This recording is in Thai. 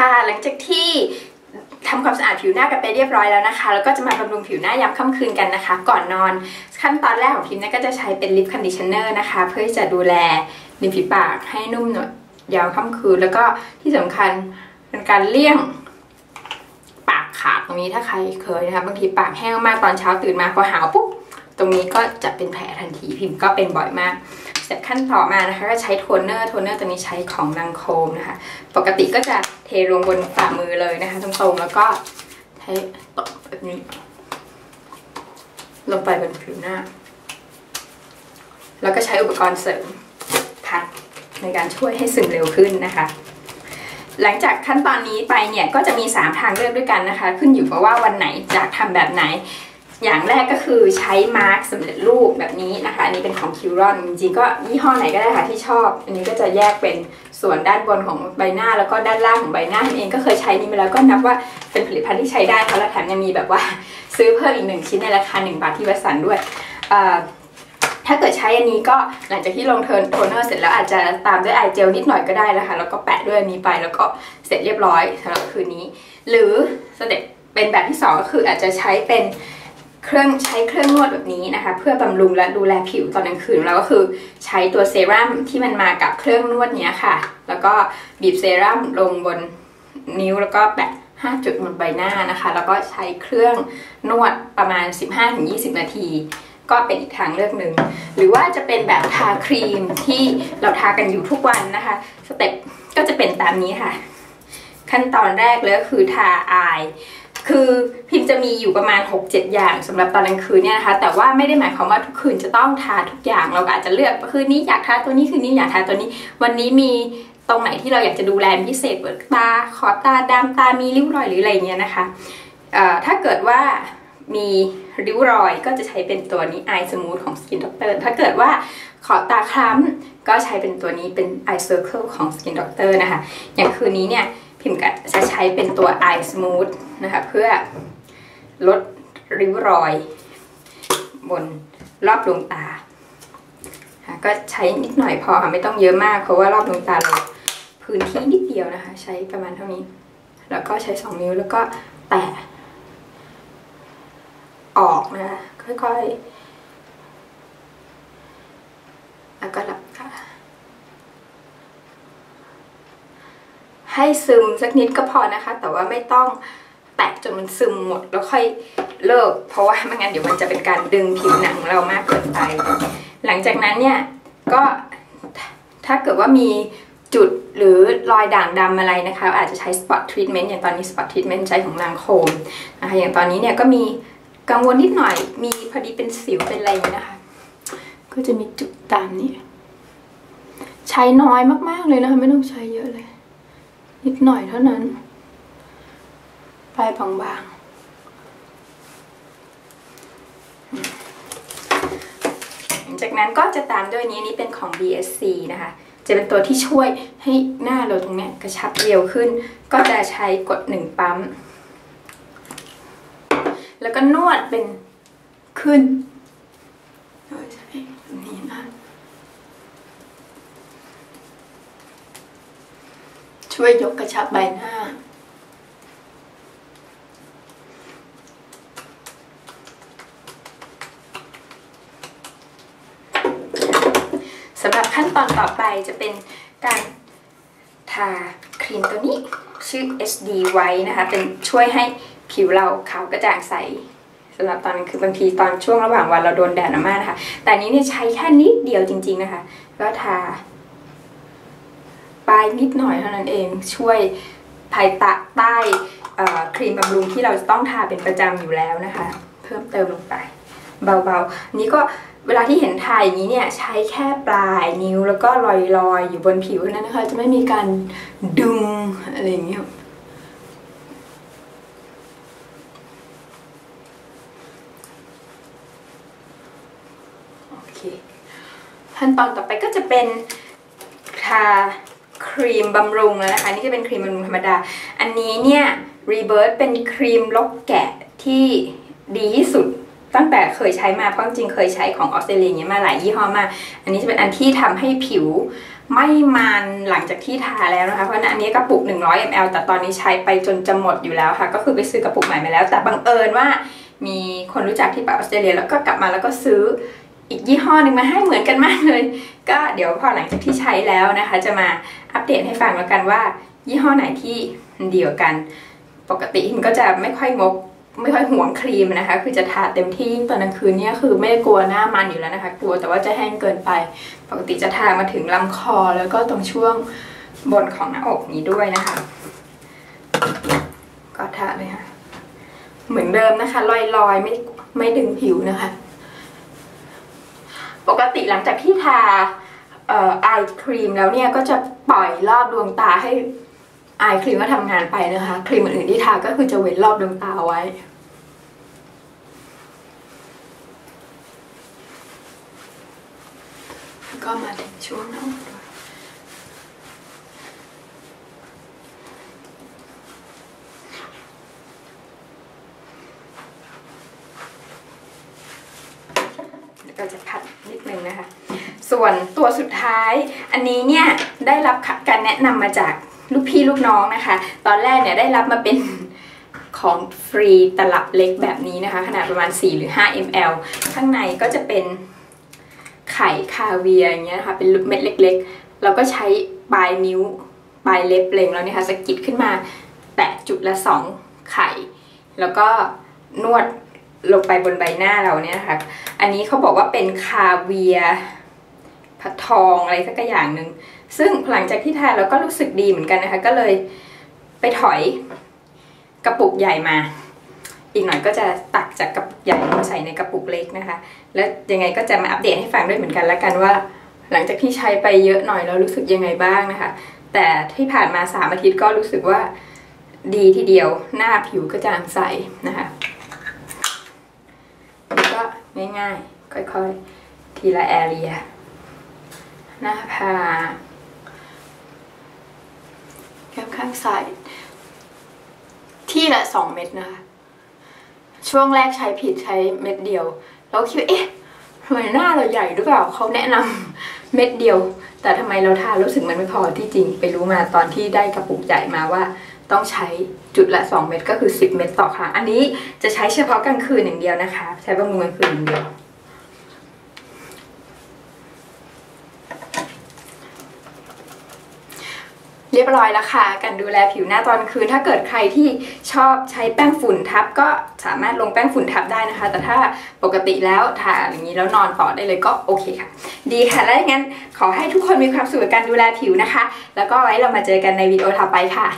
ค่ะ หลังจากที่ทำความสะอาดผิวหน้ากันไปเรียบร้อยแล้วนะคะ แล้วก็จะมาบำรุงผิวหน้ายามค่ำคืนกันนะคะ ก่อนนอน ขั้นตอนแรกของพิมเนี่ยก็จะใช้เป็นลิปคอนดิชเนอร์นะคะ เพื่อจะดูแลริมฝีปากให้นุ่มหนวดยาวค่ำคืน แล้วก็ที่สำคัญเป็นการเลี่ยงปากขาดตรงนี้ถ้าใครเคยนะคะ บางทีปากแห้งมากตอนเช้าตื่นมาพอหาวปุ๊บ ตรงนี้ก็จะเป็นแผลทันทีพิมพ์ก็เป็นบ่อยมาก เสร็จขั้นต่อมานะคะก็ใช้โทนเนอร์ โทนเนอร์ตัวนี้ใช้ของนางโคมนะคะ ปกติก็จะเทลงบนฝ่ามือเลยนะคะตรงๆแล้วก็ใช้ตบแบบนี้ ลงไปบนผิวหน้า แล้วก็ใช้อุปกรณ์เสริมพัดในการช่วยให้ซึมเร็วขึ้นนะคะ หลังจากขั้นตอนนี้ไปเนี่ยก็จะมี 3 ทางเลือกด้วยกันนะคะ ขึ้นอยู่กับว่าวันไหนจะทำแบบไหน อย่างแรกก็คือใช้มาร์กสำเร็จรูปแบบนี้นะคะ อันนี้เป็นของคิวรอนจริงๆก็ยี่ห้อไหนก็ได้ค่ะที่ชอบ อันนี้ก็จะแยกเป็นส่วนด้านบนของใบหน้าแล้วก็ด้านล่างของใบหน้าเองก็เคยใช้นี้มาแล้วก็นับว่าเป็นผลิตภัณฑ์ที่ใช้ได้ค่ะแล้วแถมยังมีแบบว่าซื้อเพิ่มอีกหนึ่งชิ้นในราคา 1 บาทที่วัสันด้วยถ้าเกิดใช้อันนี้ก็หลังจากที่ลงเทิร์นโทนเนอร์เสร็จแล้วอาจจะตามด้วยไอเจลนิดหน่อยก็ได้แล้วค่ะแล้วก็แปะด้วยอันนี้ไปแล้วก็เสร็จเรียบร้อยสำหรับคืนนี้ หรือสเต็ปเป็นแบบที่ 2 ก็คืออาจจะใช้เป็น เครื่องใช้เครื่องนวดแบบนี้นะคะ เพื่อบำรุงและดูแลผิวตอนกลางคืนเราก็คือใช้ตัวเซรั่มที่มันมากับเครื่องนวดเนี้ยค่ะ แล้วก็บีบเซรั่มลงบนนิ้วแล้วก็แปะ5จุดบนใบหน้านะคะ แล้วก็ใช้เครื่องนวดประมาณ 15-20 นาที ก็เป็นอีกทางเลือกหนึ่ง หรือว่าจะเป็นแบบทาครีมที่เราทากันอยู่ทุกวันนะคะ สเต็ปก็จะเป็นตามนี้ค่ะ ขั้นตอนแรกเลยก็คือทาอาย คือพิมจะมีอยู่ประมาณ 6-7 อย่างสำหรับตอนกลางคืนเนี่ยนะคะ แต่ว่าไม่ได้หมายความว่าทุกคืนจะต้องทาทุกอย่าง เราก็อาจจะเลือกคืนนี้อยากทาตัวนี้คืนนี้อยากทาตัวนี้ วันนี้มีตรงไหนที่เราอยากจะดูแลพิเศษเปิดตาขอบตาดำตามีริ้วรอยหรืออะไรเงี้ยนะคะถ้าเกิดว่ามีริ้วรอยก็จะใช้เป็นตัวนี้ Eye Smooth ของ Skin Doctor ถ้าเกิดว่าขอบตาคล้ำก็ใช้เป็นตัวนี้เป็น Eye Circle ของ Skin Doctor นะคะ อย่างคืนนี้เนี่ย พิมก็จะใช้เป็นตัว Eye Smooth นะคะเพื่อลดริ้วรอย บนรอบดวงตา ก็ใช้นิดหน่อยพอค่ะไม่ต้องเยอะมาก เพราะว่ารอบดวงตาเราพื้นที่นิดเดียวนะคะ ใช้ประมาณเท่านี้ แล้วก็ใช้สองนิ้วแล้วก็แตะออกนะคะค่อยๆ แล้วก็หลับค่ะ ให้ซึมสักนิดก็พอนะคะ แต่ว่าไม่ต้องแตะจนมันซึมหมดแล้วค่อยเลิก เพราะว่าไม่งั้นเดี๋ยวมันจะเป็นการดึงผิวหนังเรามากเกินไป หลังจากนั้นเนี่ยก็ถ้าเกิดว่ามีจุดหรือรอยด่างดำอะไรนะคะ อาจจะใช้สปอตทรีทเมนต์อย่างตอนนี้สปอตทรีทเมนต์ใช้ของนางโคมนะคะอย่างตอนนี้เนี่ยก็มีกังวลนิดหน่อย มีพอดีเป็นสิวเป็นอะไรอย่างนี้นะคะ ก็จะมีจุดตามนี้ใช้น้อยมากๆเลยนะคะ ไม่ต้องใช้เยอะเลย นิดหน่อยเท่านั้น ปลายบางๆ หลังจากนั้นก็จะตามด้วยนี้นี้เป็นของ BSC นะคะ จะเป็นตัวที่ช่วยให้หน้าเราตรงนี้กระชับเร็วขึ้น ก็จะใช้กดหนึ่งปั๊ม แล้วก็นวดเป็นขึ้นใชนะ ช่วยยกกระชับใบหน้า สำหรับขั้นตอนต่อไปจะเป็นการทาครีมตัวนี้ชื่อ SD ไว้นะคะ เป็นช่วยให้ผิวเราขาวกระจ่างใสสำหรับตอนคือบางทีตอนช่วงระหว่างวันเราโดนแดดมากนะคะ แต่นี้เนี่ยใช้แค่นิดเดียวจริง ๆนะคะ ก็ทา ปลายนิดหน่อยเท่านั้นเองช่วยภายตะใต้ครีมบำรุงที่เราจะต้องทาเป็นประจำอยู่แล้วนะคะ เพิ่มเติมลงไป เบาๆ นี้ก็เวลาที่เห็นทาอย่างนี้เนี่ยใช้แค่ปลายนิ้วแล้วก็ลอยๆอยู่บนผิวนั้นนะคะ จะไม่มีการดึงอะไรอย่างเงี้ยขั้นตอนต่อไปก็จะเป็นทา ครีมบำรุงแล้วนะคะนี่จะเป็นครีมบำรุงธรรมดา อันนี้เนี่ยรีเบิร์ตเป็นครีมลกแกะที่ดีที่สุดตั้งแต่เคยใช้มาเพราะจริงเคยใช้ของออสเตรเลียเนี้ยมาหลายยี่ห้อมาก อันนี้จะเป็นอันที่ทำให้ผิวไม่มันหลังจากที่ทาแล้วนะคะ เพราะอันนี้กระปุก 100 ml แต่ตอนนี้ใช้ไปจนจะหมดอยู่แล้วค่ะ ก็คือไปซื้อกระปุกใหม่มาแล้ว แต่บังเอิญว่ามีคนรู้จักที่ไปออสเตรเลียแล้วก็กลับมาแล้วก็ซื้อ อีกยี่ห้อหนึ่งมาให้เหมือนกันมากเลย ก็เดี๋ยวพอหลังจากที่ใช้แล้วนะคะ จะมาอัปเดตให้ฟังแล้วกันว่า ยี่ห้อไหนที่ดีกว่ากัน ปกติมันก็จะไม่ค่อยงกไม่ค่อยห่วงครีมนะคะ คือจะทาเต็มที่ยิ่งตอนกลางคืนเนี่ยคือไม่กลัวหน้ามันอยู่แล้วนะคะ กลัวแต่ว่าจะแห้งเกินไป ปกติจะทามาถึงลำคอแล้วก็ตรงช่วงบนของหน้าอกนี้ด้วยนะคะ ก็ทาเลยค่ะ เหมือนเดิมนะคะลอยๆไม่ไม่ดึงผิวนะคะ หลังจากที่ทาเอ่อไอครีมแล้วเนี่ยก็จะปล่อยรอบดวงตาให้ไอครีมก็ทำงานไปนะคะ ครีมอื่นที่ทาก็คือจะเว้นรอบดวงตาไว้แล้ก็มาถึงช่วงหน้า อกด้วยแล้วก็จะพัดนิดนึงนะคะ ส่วนตัวสุดท้าย อันนี้เนี่ยได้รับการแนะนำมาจากลูกพี่ลูกน้องนะคะ ตอนแรกเนี่ยได้รับมาเป็นของฟรีตลับเล็กแบบนี้นะคะ ขนาดประมาณ 4 หรือ 5 ml ข้างในก็จะเป็นไข่คาเวียอย่างเงี้ยนะคะเป็นเม็ดเล็กๆแล้วก็ใช้ปลายนิ้วปลายเล็บเล็งแล้วเนี่ยค่ะสกิดขึ้นมา แตะจุดละ 2 ไข่ แล้วก็นวด ลงไปบนใบหน้าเราเนี่ยนะคะอันนี้เขาบอกว่าเป็นคาเวียผัดทองอะไรสักอย่างหนึ่ง ซึ่งหลังจากที่ทานเราก็รู้สึกดีเหมือนกันนะคะ ก็เลยไปถอยกระปุกใหญ่มา อีกหน่อยก็จะตักจากกระปุกใหญ่มาใส่ในกระปุกเล็กนะคะ แล้วยังไงก็จะมาอัปเดตให้ฟังด้วยเหมือนกันแล้วกันว่า หลังจากที่ใช้ไปเยอะหน่อยแล้วรู้สึกยังไงบ้างนะคะ แต่ที่ผ่านมาสามอาทิตย์ก็รู้สึกว่าดีทีเดียวหน้าผิวกระจ่างใสนะคะ ง่ายๆ ค่อยๆ ทีละแอเรีย หน้าผากแก้มข้างซ้าย ที่ละสองเม็ดนะคะ ช่วงแรกใช้ผิดใช้เม็ดเดียว แล้วคิดว่าเอ๊ะทำไมหน้าเราใหญ่หรือเปล่าเขาแนะนำเม็ดเดียว แต่ทำไมเราทารู้สึกมันไม่พอที่จริง ไปรู้มาตอนที่ได้กระปุกใหญ่มาว่า ต้องใช้จุดละ 2 เม็ดก็คือ 10 เม็ดต่อครั้ง อันนี้จะใช้เฉพาะกลางคืนอย่างเดียวนะคะ ใช้บำรุงกลางคืนอย่างเดียว เรียบร้อยแล้วค่ะ การดูแลผิวหน้าตอนคืน ถ้าเกิดใครที่ชอบใช้แป้งฝุ่นทับ ก็สามารถลงแป้งฝุ่นทับได้นะคะ แต่ถ้าปกติแล้วทาอย่างนี้แล้วนอนต่อได้เลยก็โอเคค่ะ ดีค่ะ แล้วงั้นขอให้ทุกคนมีความสุขกับการดูแลผิวนะคะ แล้วก็ไว้เรามาเจอกันในวิดีโอต่อไปค่ะ